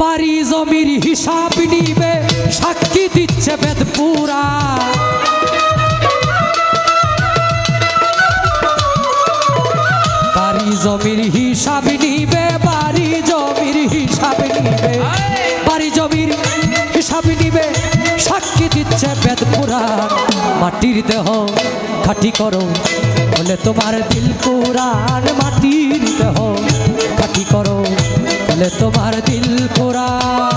বাড়ি জমির হিসাব নিবে, সাক্ষী দিচ্ছে বেদপুরা। বাড়ি জমির হিসাব নিবে, বাড়ি জমির হিসাব নিবে, বাড়ি জমির হিসাব নিবে, সাক্ষী দিচ্ছে বেদ পুরাণ মাটির দেহ খাটি করো, বলে তোমার দিল পুরাণ মাটির দেহ খাটি করো। তোমার দিল পুরাণ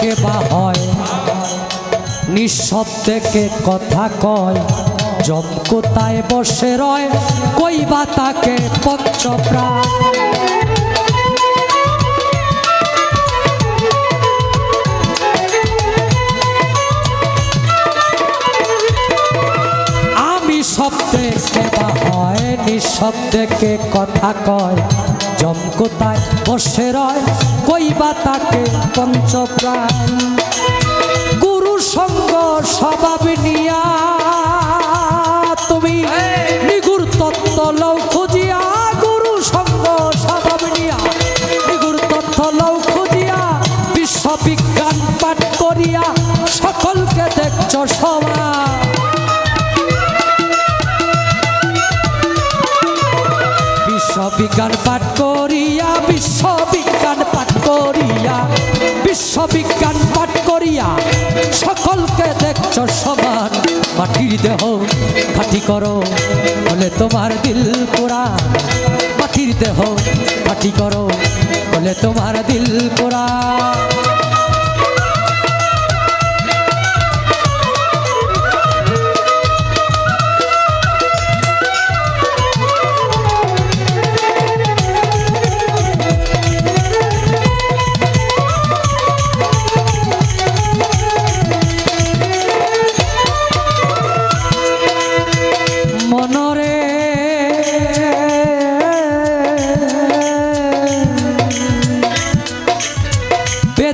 কে বা হয়। নিঃশব্দে কে কথা কয়? জমকোতায় বসে রয়, কই বা তাকে পঞ্চপ্রাণ আমি শব্দে সেবা হয়, নিঃশব্দে কে কথা কয়? জমকোতায় বসে রয় কইবা তাকে পঞ্চপ্রাণ। গুরু সঙ্গ স্বভাব নিয়া বিশ্ববিজ্ঞান পাঠ করিয়া বিশ্ববিজ্ঞান পাঠ করিয়া বিশ্ববিজ্ঞান পাঠ করিয়া, সকলকে দেখছ সমান। মাটির দেহ খাটি করো, বলে তোমার দিল পোড়া। মাটির দেহ খাটি করো, বলে তোমার দিল পোড়া।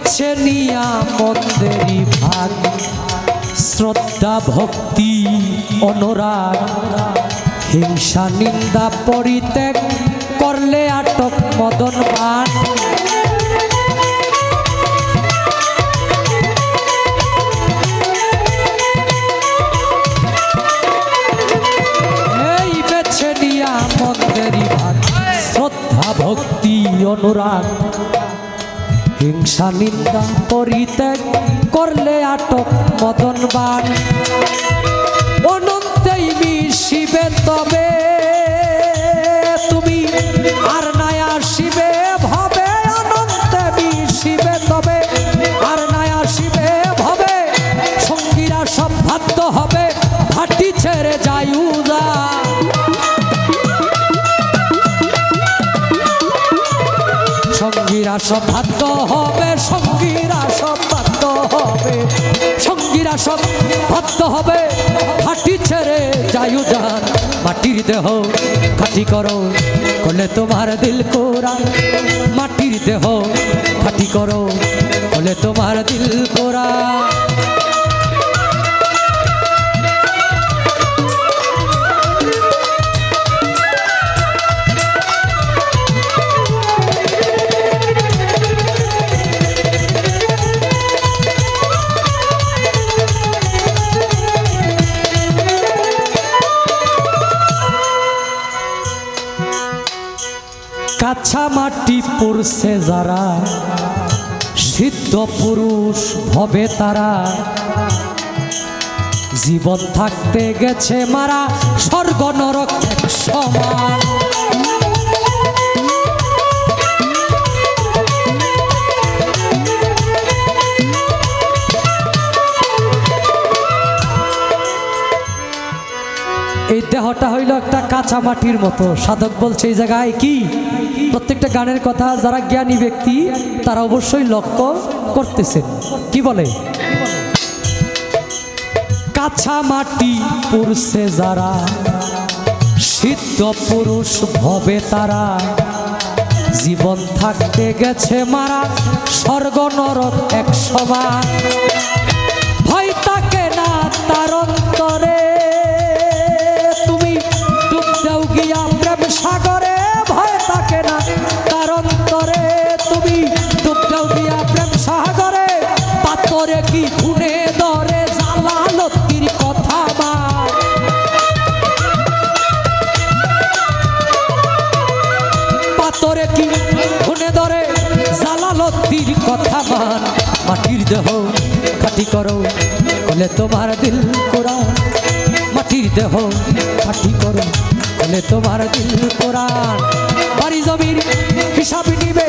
বেছে নিয়া মন্দেরি ভাগ। শ্রদ্ধা, ভক্তি, অনুরাগ, হিংসা, নিন্দা পরিত্যাগ করলে আটক মদন পান শ্রদ্ধা, ভক্তি, অনুরাগ হিংসা নিন্দা পরিত্যাগ করলে আটক মদন বান অনন্তেই মিশিবে তবে তুমি আর সঙ্গীরা সব ভাদ্য হবে, সঙ্গীরা সব ভাদ্য হবে, সঙ্গীরা সব ভাদ্য হবে। হাঁটি ছেড়ে যায়ু যান, মাটির দেহ খাটি করো করলে তোমার দিল কোরা মাটির দেহ খাটি করো করলে তোমার দিল কোরা মাটি পড়ছে যারা সিদ্ধ পুরুষ ভবে তারা। জীবন থাকতে গেছে মারা স্বর্গ নরক সমান। দেহটা হইল একটা কাঁচা মাটির মতো। সাধক বলছে এই জায়গায় কি? প্রত্যেকটা গানের কথা যারা জ্ঞানী ব্যক্তি, তারা অবশ্যই লক্ষ্য করতেছেন। কি বলে? কাঁচা মাটি পুরুষে যারা, সিদ্ধ পুরুষ ভবে তারা। জীবন থাকতে গেছে মারা, স্বর্গ নরক এক সমান। ভয় তাকে না তার কথা মান, মাটির দেহ খাটি করো বলে তোমার দিল কোরআন। মাটির দেহ খাটি করো বলে তোমার দিল কোরআন। বাড়ি জমির হিসাব নিবে,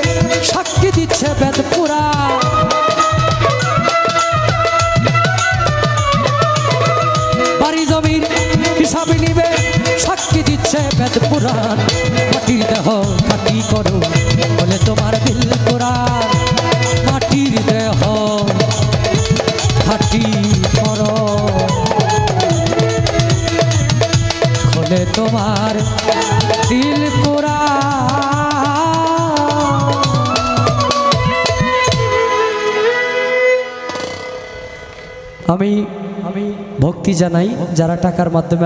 সাক্ষী দিচ্ছে বেদ পুরাণ। বাড়ি জমির হিসাব নিবে, সাক্ষী দিচ্ছে বেদ পুরাণ। মাটির দেহ আমি আমি ভক্তি জানাই যারা টাকার মাধ্যমে